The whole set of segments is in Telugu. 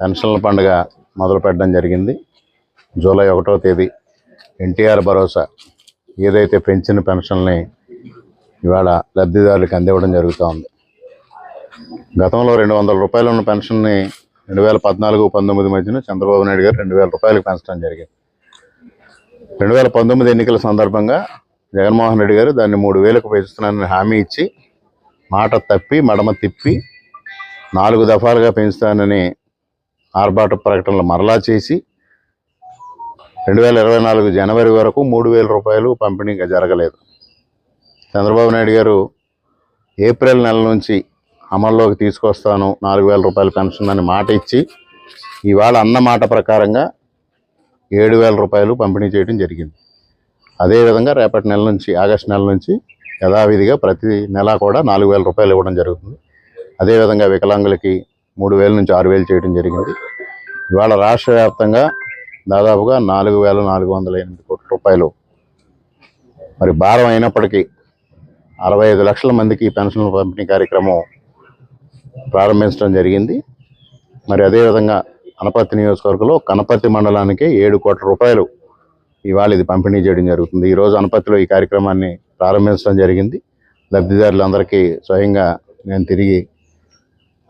పెన్షన్ల పండుగ మొదలు పెట్టడం జరిగింది. జూలై ఒకటో తేదీ ఎన్టీఆర్ భరోసా ఏదైతే పెంచిన పెన్షన్ని ఇవాళ లబ్ధిదారులకు అందివ్వడం జరుగుతూ ఉంది. గతంలో రెండు వందల రూపాయలు ఉన్న పెన్షన్ని రెండు వేల పద్నాలుగు పంతొమ్మిది మధ్యన చంద్రబాబు నాయుడు గారు రెండు వేల రూపాయలకు పెంచడం జరిగింది. రెండు వేల పంతొమ్మిది ఎన్నికల సందర్భంగా జగన్మోహన్ రెడ్డి గారు దాన్ని మూడు వేలకు పెంచుతున్నానని హామీ ఇచ్చి మాట తప్పి మడమ తిప్పి నాలుగు దఫాలుగా పెంచుతానని ఆర్భాట ప్రకటనలు మరలా చేసి రెండు వేల ఇరవై నాలుగు జనవరి వరకు మూడు వేల రూపాయలు పంపిణీగా జరగలేదు. చంద్రబాబు నాయుడు గారు ఏప్రిల్ నెల నుంచి అమల్లోకి తీసుకొస్తాను నాలుగు వేల రూపాయలు పెన్షన్ అని మాట ఇచ్చి ఇవాళ అన్న మాట ప్రకారంగా ఏడు వేల రూపాయలు పంపిణీ చేయడం జరిగింది. అదేవిధంగా రేపటి నెల నుంచి ఆగస్టు నెల నుంచి యథావిధిగా ప్రతి నెల కూడా నాలుగు వేల రూపాయలు ఇవ్వడం జరుగుతుంది. అదేవిధంగా వికలాంగులకి మూడు వేల నుంచి ఆరు వేలు చేయడం జరిగింది. ఇవాళ రాష్ట్ర వ్యాప్తంగా దాదాపుగా నాలుగు వేల నాలుగు వందల ఎనిమిది కోట్ల రూపాయలు. మరి భారం అయినప్పటికీ అరవై ఐదు లక్షల మందికి పెన్షన్ పెన్షన్ల పంపిణీ కార్యక్రమం ప్రారంభించడం జరిగింది. మరి అదేవిధంగా అనపర్తి నియోజకవర్గంలో కనపర్తి మండలానికి ఏడు కోట్ల రూపాయలు ఇవాళ ఇది పంపిణీ చేయడం జరుగుతుంది. ఈరోజు అనపర్తిలో ఈ కార్యక్రమాన్ని ప్రారంభించడం జరిగింది. లబ్ధిదారులందరికీ స్వయంగా నేను తిరిగి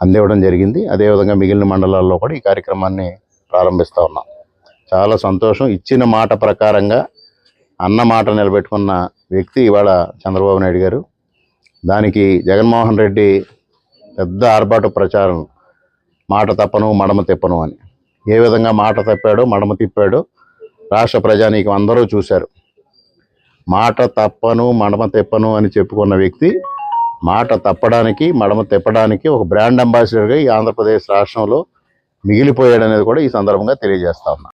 అందివ్వడం జరిగింది. అదేవిధంగా మిగిలిన మండలాల్లో కూడా ఈ కార్యక్రమాన్ని ప్రారంభిస్తూ ఉన్నాం. చాలా సంతోషం. ఇచ్చిన మాట ప్రకారంగా అన్న మాట నిలబెట్టుకున్న వ్యక్తి ఇవాళ చంద్రబాబు నాయుడు గారు. దానికి జగన్మోహన్ రెడ్డి పెద్ద ఆర్భాటు ప్రచారం మాట తప్పను మడమ తిప్పను అని. ఏ విధంగా మాట తప్పాడో మడమ తిప్పాడో రాష్ట్ర ప్రజానీకం అందరూ చూశారు. మాట తప్పను మడమ తిప్పను అని చెప్పుకున్న వ్యక్తి మాట తప్పడానికి మడమ తిప్పడానికి ఒక బ్రాండ్ అంబాసిడర్గా ఈ ఆంధ్రప్రదేశ్ రాష్ట్రంలో మిగిలిపోయాడనేది కూడా ఈ సందర్భంగా తెలియజేస్తా ఉన్నా.